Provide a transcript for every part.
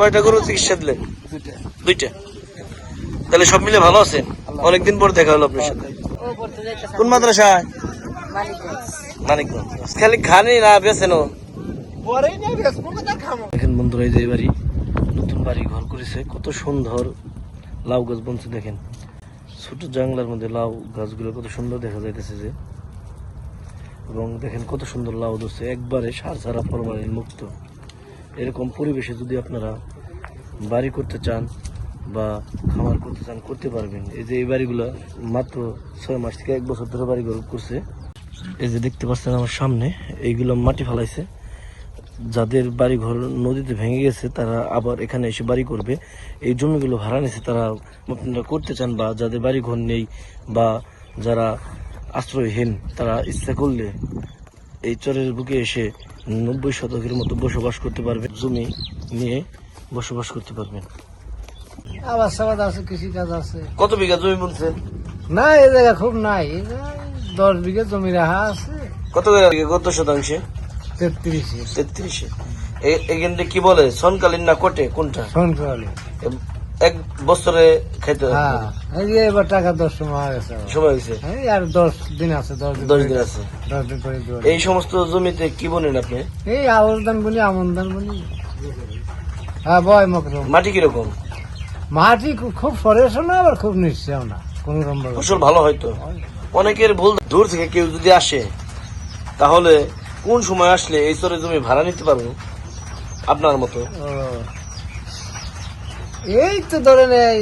কয়টা গরু চিকিৎসা দিলেন? দুইটা। তাহলে সব মিলে ভালো আছেন? অনেকদিন পর দেখা হলো আপনার সাথে। কোন মাদ্রাসায়? মানিকগঞ্জ। খালি খানি না বেছেন? দেখেন বন্ধুরা এই যে বাড়ি নতুন বাড়ি ঘর করেছে কত সুন্দর লাউ গাছ বনছে দেখেন। ছোট জাংলার মধ্যে লাউ গাছগুলো কত সুন্দর দেখা যাইতেছে যে। এবং দেখেন কত সুন্দর লাউ ধরছে একবারে সার ছাড়া ফলবাড়ির মুক্ত। এরকম পরিবেশে যদি আপনারা বাড়ি করতে চান বা খামার করতে চান, করতে পারবেন। এই যে এই বাড়িগুলো মাত্র ছয় মাস থেকে এক বছর ধরে বাড়ি করছে। এই যে দেখতে পাচ্ছেন আমার সামনে, এইগুলো মাটি ফেলাইছে। যাদের বাড়ি ঘর নদীতে ভেঙে গেছে, তারা আবার এখানে এসে বাড়ি করবে। এই জমিগুলো ভাড়া নিছে তারা আপনারা করতে চান বা যাদের বাড়ি ঘর নেই বা যারা আশ্রয়হীন, তারা ইচ্ছা করলে এই চরের বুকে এসে নব্বই শতকের মতো বসবাস করতে পারবে জমি নিয়ে বসবাস করতে পারবেন আবার সাবাদ আছে কৃষি কাজ আছে। কত বিঘা জমি বলছেন না এই জায়গা খুব নাই। দশ বিঘা জমি রাখা আছে। কত কত শতাংশে? তেত্রিশে। তেত্রিশে। এখানে কি বলে? সনকালীন না কোটে? কোনটা? সন্ত্রালি এ- এক বছরে খাইতে। হ্যাঁ। এবার টাকা দশ সময় গেছে সময় হয়েছে। আর দশ দিন আছে দশ দিন দশ দিন আছে। দশ দিন পরে এই সমস্ত জমিতে কি বলেন আপনি? এই আবরদান বলি আমন্দান বলি হ্যাঁ বয় মকরম। মাটি কীরকম? মাটি খুব সরেস না আবার খুব নিশ্চয় না। কোন রকম ফসল ভালো হয়তো অনেকের ভুল দূর থেকে কেউ যদি আসে তাহলে কোন সময় আসলে এই চরে জমি ভাড়া নিতে পারব? আপনার মতো। এই তো ধরেন এই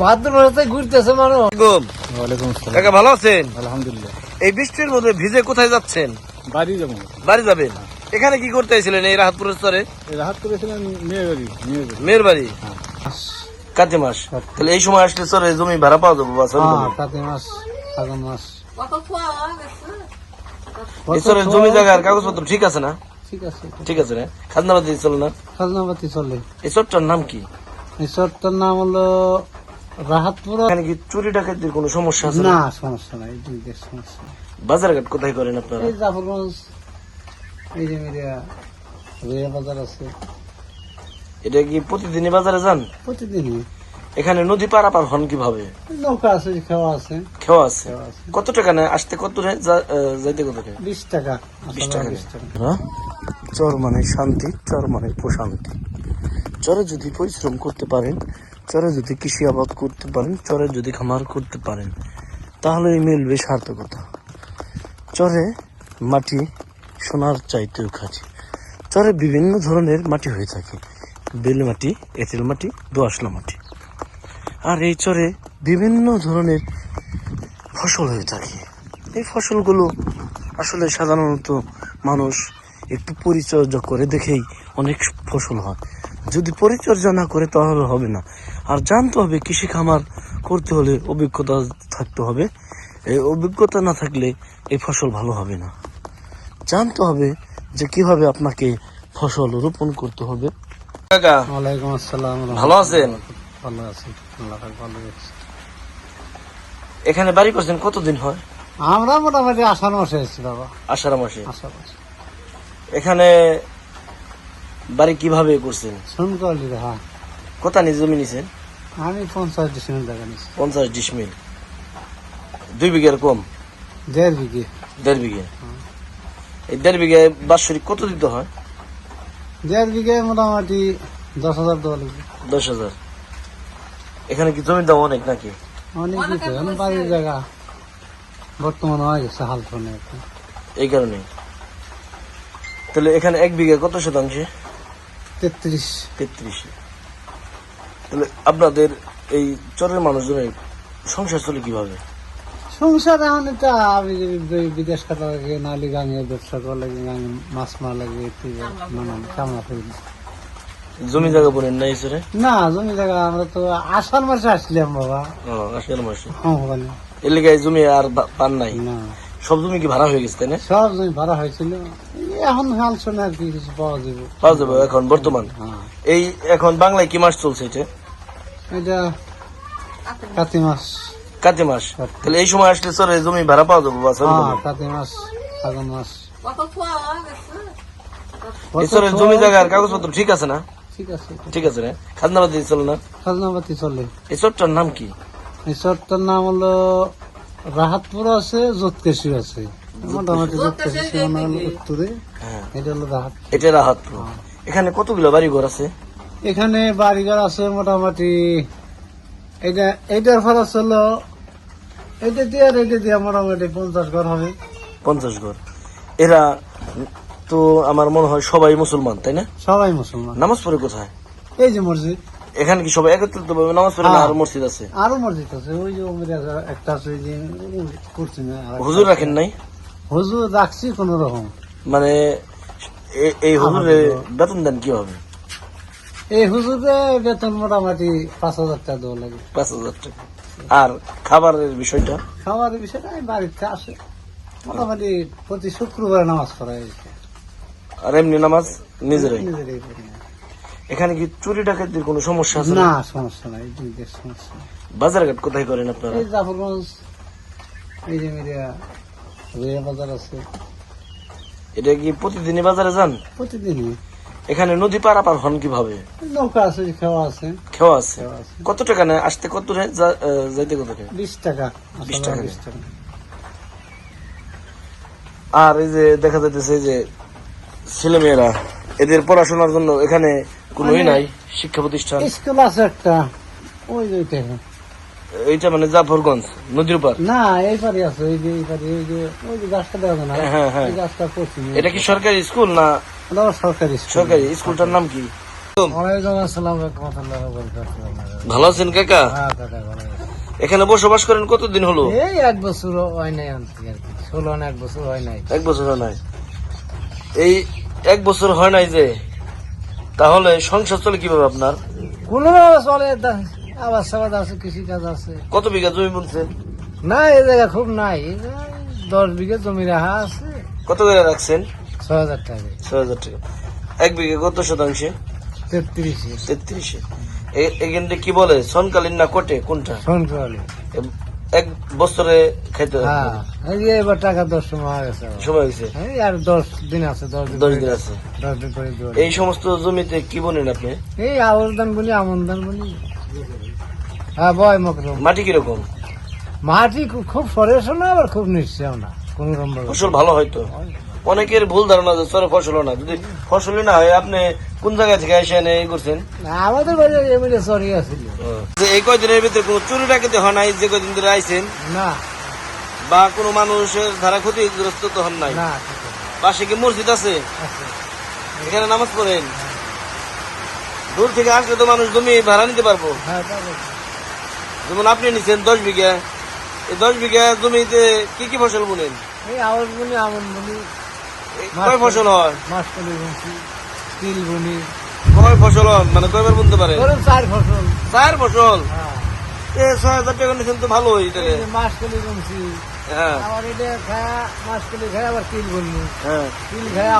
ভাদ্র মাসে ঘুরতেছে মানুষ। ওয়ালাইকুম আসসালাম। কাকা ভালো আছেন? আলহামদুলিল্লাহ। এই বৃষ্টির মধ্যে ভিজে কোথায় যাচ্ছেন? বাড়ি যাব। বাড়ি যাবেন? এখানে কি করতে এসেছিলেন এই রাহাতপুরের চরে রাহাত করেছিলাম মেয়ে বাড়ি মেয়ের বাড়ি। কাতি মাস। তাহলে এই সময় আসলে চরে জমি ভাড়া পাওয়া যাবে বা হ্যাঁ যাবে। কাতি মাস আগাম মাস। এই জমি জায়গার কাগজপত্র ঠিক আছে না? ঠিক আছে ঠিক আছে। না চলে না? চলে। এই চরটার নাম কি? এই নাম হলো রাহাতপুর এখানে কি চুরি ডাকাতির কোনো সমস্যা আছে? না সমস্যা নাই এই দিকের সমস্যা বাজারঘাট কোথায় করেন আপনারা? এই জাফরগঞ্জ এই যে মেরিয়া বাজার আছে। এটা কি প্রতিদিনই বাজারে যান? প্রতিদিনই। এখানে নদী পারাপার হন কীভাবে? নৌকা আছে খাওয়া আছে। খেওয়া আছে? কত টাকা নেয়? আসতে কত যাইতে কত টাকা বিশ টাকা। বিশ টাকা বিশ টাকা। চর মানে শান্তি চর মানে প্রশান্তি। চরে যদি পরিশ্রম করতে পারেন চরে যদি কৃষি আবাদ করতে পারেন চরে যদি খামার করতে পারেন তাহলেই মিলবে সার্থকতা। চরে মাটি সোনার চাইতেও খাঁটি। চরে বিভিন্ন ধরনের মাটি হয়ে থাকে। বেল মাটি এঁটেল মাটি দোআঁশলা মাটি। আর এই চরে বিভিন্ন ধরনের ফসল হয়ে থাকে। এই ফসলগুলো আসলে সাধারণত মানুষ একটু পরিচর্যা করে দেখেই অনেক ফসল হয়। যদি পরিচর্যা না করে তাহলে হবে না। আর জানতে হবে কৃষি খামার করতে হলে অভিজ্ঞতা থাকতে হবে। এই অভিজ্ঞতা না থাকলে এই ফসল ভালো হবে না। জানতে হবে যে কীভাবে আপনাকে ফসল রোপণ করতে হবে। কাকা ওয়ালাইকুম আসসালাম। ভালো আছেন? ভালো আছি আল্লাহ ভালো। এখানে বাড়ি করছেন কতদিন হয়? আমরা মোটামুটি আষাঢ় মাসে এসেছি বাবা। আষাঢ় মাসে? আষাঢ় মাসে। এখানে বাড়ি কীভাবে করছেন? শুনকলি হ্যাঁ। কত নিজ জমি নিছেন? আমি পঞ্চাশ ডিসেম্বর টাকা নিচ্ছি পঞ্চাশ ডিসমিল দুই বিঘার কম? দেড় বিঘে। দেড় বিঘে। এই দেড় বিঘায় বাৎসরিক কত দিতে হয়? দেড় বিঘে মোটামুটি দশ হাজার দেওয়া লাগবে। দশ হাজার। এখানে কি জমির দাম অনেক নাকি? অনেক কিছু এখন বাড়ির জায়গা। বর্তমান হয়ে গেছে হাল ফোনে এই কারণে তাহলে এখানে এক বিঘা কত শতাংশে? তেত্রিশ। তেত্রিশে। তাহলে আপনাদের এই চরের মানুষজনের সংসার চলে কীভাবে? সংসার এখন এটা আমি যদি বিদেশ কাটা লাগে নালি গাঙে ব্যবসা করা লাগে গাঙে মাছ মারা লাগে নানান করি জমি জায়গা বলেন না না জমি জায়গা আমরা তো আষাঢ় মাসে আসলাম বাবা। ও আষাঢ় মাসে। হ্যাঁ এর জমি আর পান নাই? না। সব জমি কি ভাড়া হয়ে গেছে তাই না? সব জমি ভাড়া হয়েছিল। এই এখন হাল শোনে আর কি কিছু পাওয়া যাবে। পাওয়া যাবে এখন বর্তমান? হ্যাঁ। এই এখন বাংলায় কি মাস চলছে এটা? এটা কাতি মাস। কাতি মাস। তাহলে এই সময় আসলে চরে জমি ভাড়া পাওয়া যাবে বা হ্যাঁ কাতি মাস ফাগুন মাস। জমি জায়গার কাগজপত্র ঠিক আছে না? ঠিক আছে ঠিক আছে। না খাজনাবাদি চলে না? খাজনাপাতি চলে। এই চরটার নাম কি? এই চরটার নাম হলো রাহাতপুর আছে জোতকেশি আছে। মোটামুটি উত্তরে। হ্যাঁ। এটা হলো রাহাত এটা রাহাতপুর। এখানে কতগুলো বাড়ি ঘর আছে? এখানে বাড়িঘর আছে মোটামুটি এটা এইটার খরচ হলো এটা দিয়ে আর এটা দিয়ে মোটামুটি পঞ্চাশ ঘর হবে। পঞ্চাশ ঘর। এরা তো আমার মনে হয় সবাই মুসলমান তাই না? সবাই মুসলমান। নামাজ পড়ে কোথায়? এই যে মসজিদ। এখানে কি সবাই একত্রিত ভাবে নামাজ পড়ে না হ্যাঁ। আর মসজিদ আছে? আরও মসজিদ আছে। ওই যে একটা আছে যে করছি না হুজুর রাখেন নাই? হুজুর রাখছি কোন রকম। মানে এই হুজুরে বেতন দেন কি হবে এই হুজুরে বেতন মোটামুটি পাঁচ হাজার টাকা দেওয়া লাগে। পাঁচ হাজার টাকা। আর খাবারের বিষয়টা? খাবারের বিষয়টা বাড়িতে আসে। মোটামুটি প্রতি শুক্রবারে নামাজ পড়া হয়েছে। আর এমনি নামাজ নিজেরাই। নিজেরাই পড়ি এখানে কি চুরি ডাকাতির কোনো সমস্যা আছে? না সমস্যা নাই দুই সমস্যা। বাজারঘাট কোথায় করেন আপনারা? এই জাফরগঞ্জ এই যে মিডিয়া রুইয়া বাজার আছে। এটা কি প্রতিদিনই বাজারে যান? প্রতিদিনই। এখানে নদী পারাপার হন কীভাবে? নৌকা আছে খাওয়া আছে। খেওয়া আছে। কত টাকা নেয়? আসতে কত যাইতে কত টাকা। বিশ টাকা বিশ আসলে টাকা। আর এই যে দেখা যাইতেছে যে ছেলেমেয়েরা এদের পড়াশোনার জন্য এখানে কোনোই নাই শিক্ষা প্রতিষ্ঠান। স্কুল আছে একটা ওই যে ওইটা এইটা মানে জাফরগঞ্জ নদীর উপর না এই পারে আছে ওই যে এই পারে ওই যে ওই যে গাছটা দেখা না? হ্যাঁ, হ্যাঁ। এই গাছটা করছি এটা কি সরকারি স্কুল না সরকারি স্কুল। সরকারি? স্কুলটার নাম কি? ভালো আছেন কাকা? হ্যাঁ। এখানে বসবাস করেন কতদিন হলো? এই এক বছর হয় নাই আনছি আর কি। ষোলো এক বছর হয় নাই। এক বছর হয় নাই। এই এক বছর হয় নাই যে তাহলে সংসার চলে কীভাবে আপনার? কোনো চলে আবাদ সাবাদ আছে কৃষি কাজ আছে। কত বিঘা জমি বুনছেন না এই জায়গা খুব নাই। দশ বিঘা জমি রাখা আছে। কত করে রাখছেন? ছয় হাজার টাকা। ছয় হাজার টাকা। এক বিঘা কত শতাংশে? তেত্রিশে। তেত্রিশে। এখানটা কি বলে? সনকালীন না কোটে? কোনটা? সন্ত্রালি এ- এক বছরে খেতে হ্যাঁ। এবার টাকা দশ সময় গেছে সময় হয়েছে। আর দশ দিন আছে দশ দিন দশ দিন আছে। দশ দিন পরে এই সমস্ত জমিতে কি বলেন আপনি? এই আউর দান বলি আমন দান বলি হ্যাঁ বয় মকরম। মাটি কীরকম? মাটি খুব ফরেশ না আবার খুব নিশ্চয় না কোন রকম ফসল ভালো হয়তো অনেকের ভুল ধারণা যে চরে ফসল না। যদি ফসলই না হয় আপনি কোন জায়গা থেকে এসে এই করছেন আমাদের বাড়ি এমনি সরি আছিল যে এই কয়দিনের ভিতরে কোনো চুরি ডাকাতি হয় নাই যে কয়দিন ধরে আইছেন? না। বা কোনো মানুষের ধারা ক্ষতিগ্রস্ত তো হন নাই? না পাশে কি মসজিদ আছে? আছে। এখানে নামাজ পড়েন? দূর থেকে আসলে তো মানুষ জমি ভাড়া নিতে পারব। হ্যাঁ যেমন আপনি নিচ্ছেন দশ বিঘা। এই দশ বিঘা জমিতে কি কি ফসল বুনেন? এই আউর বলি আমন এই কয় ফসল হয়? মাছ কলি বুনছি তিল বুনি কয় ফসল হয়? মানে কয়বার বুনতে পারে? চার ফসল। চার ফসল? হ্যাঁ। এ ছয় হাজার টাকা নিচ্ছেন তো ভালো এই এটাকে যে মাছ কলি বুনছি। হ্যাঁ। এটা খায়া খায় আবার তিল বুনবো। হ্যাঁ। তিল খায়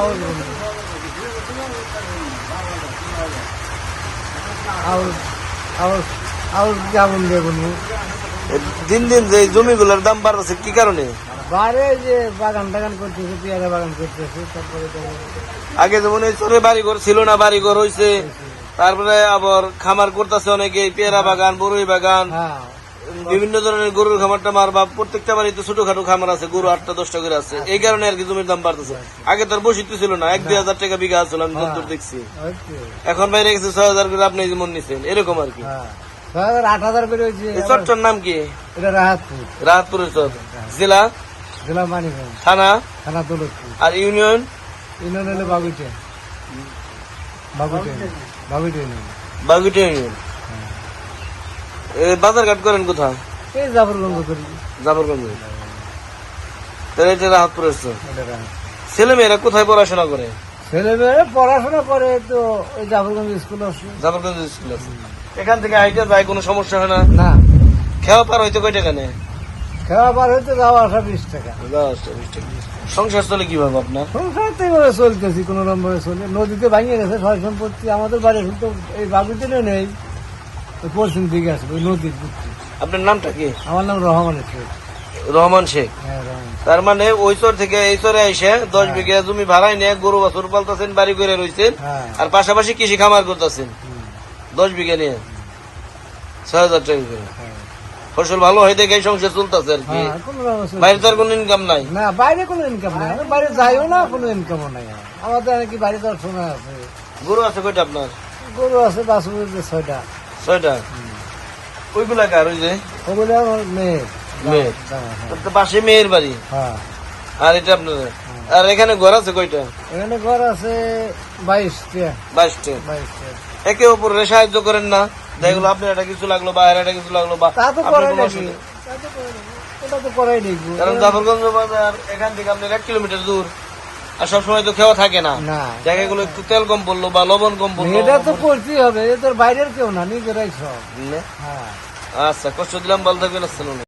বুনবো বুনবো। দিন দিন যে জমিগুলোর দাম বাড়তেছে কি কারণে? বাইরে যে বাগান টাগান করতেছে পেয়ারা বাগান করতেছে তারপরে তো আগে যেমন এই চরে বাড়ি ঘর ছিল না বাড়ি ঘর হয়েছে তারপরে আবার খামার করতেছে অনেকে পেয়ারা বাগান বরুই বাগান। হ্যাঁ। বিভিন্ন ধরনের গরুর খামার টামার বা প্রত্যেকটা বাড়িতে ছোটখাটো খামার আছে গরু আটটা দশটা করে আছে। এই কারণে আর কি জমির দাম বাড়তেছে। আগে তার বসিত ছিল না এক দুই হাজার টাকা বিঘা আসছিল আমি যতদূর দেখছি। এখন বাইরে গেছে ছয় হাজার করে আপনি মন নিচ্ছেন এরকম আর কি। হ্যাঁ। আট হাজার করে চরটার নাম কি? এটা রাহাতপুর। রাহাতপুরের চর। জেলা? জেলা মানিগঞ্জ থানা? থানা দৌলতপুর। আর ইউনিয়ন? ইউনিয়ন হলো বাগুইটে বাগুইটে ইউনিয়ন। বাগুইটা ইউনিয়ন। এ বাজার ঘাট করেন কোথায়? এই জাফরগঞ্জ করি। জাফরগঞ্জে। তাহলে এটা ছেলে মেয়েরা কোথায় পড়াশোনা করে? ছেলে মেয়ে পড়াশোনা করে তো ওই জাফরগঞ্জ স্কুল আছে। জাফরগঞ্জ স্কুল আছে। এখান থেকে হাইটে যায় কোনো সমস্যা হয় না? না। খেওয়া পার হইতে কয়টা টাকা নেয়? খাওয়া পার হইতে যাওয়া আসা বিশ টাকা। বিশ। সংসার চলে কীভাবে আপনার? সংসার তো এভাবে চলতেছি কোন নম্বরে চলে নদীতে ভাঙিয়ে গেছে সয় সম্পত্তি আমাদের বাড়ি এখন তো এই বাগুইতে নেই ওই পশ্চিম দিকে আছে ওই নদীর আপনার নামটা কি? আমার নাম রহমান শেখ। রহমান শেখ। হ্যাঁ তার মানে ওই চর থেকে এই চরে এসে দশ বিঘা জমি ভাড়ায় নিয়ে গরু বাছুর পালতেছেন বাড়ি করে রয়েছেন হ্যাঁ। আর পাশাপাশি কৃষি খামার করতেছেন। দশ বিঘা নিয়ে। ছয় হাজার টাকা করে। হ্যাঁ। ফসল ভালো হয়ে দেখে সংসার চলতেছে আর কি। হ্যাঁ, বাইরে তো আর কোনো ইনকাম নাই। না বাইরে কোনো ইনকাম নাই। বাইরে যাইও না কোনো ইনকামও নাই। আমাদের নাকি বাইরে তো সময় আছে? গরু আছে কয়টা আপনার? গরু আছে বাসুর ছয়টা। ছয়টা? ওইগুলা কার ওই যে? ওগুলো আমার মেয়ে। মেয়ের। জামা, হ্যাঁ। তো পাশে মেয়ের বাড়ি। হ্যাঁ। আর এটা আপনার আর এখানে ঘর আছে কয়টা? এখানে ঘর আছে বাইশটা বাইশটা বাইশটা একে অপরের সাহায্য করেন না। আপনার এটা কিছু লাগল বা এর এটা কিছু লাগল বা তা তো করে নাকি। ওটা তো করাই নাকি কারণ জাফরগঞ্জ বাজার এখান থেকে আপনার এক কিলোমিটার দূর। আর সবসময় তো খেওয়া থাকে না। জায়গাগুলো একটু তেল কম পড়ল বা লবণ কম পড়ল এটা তো করতেই হবে এদের বাইরের কেউ না নিজেরাই সব। হ্যাঁ। আচ্ছা কষ্ট দিলাম ভালো থাকবেন আসসালাম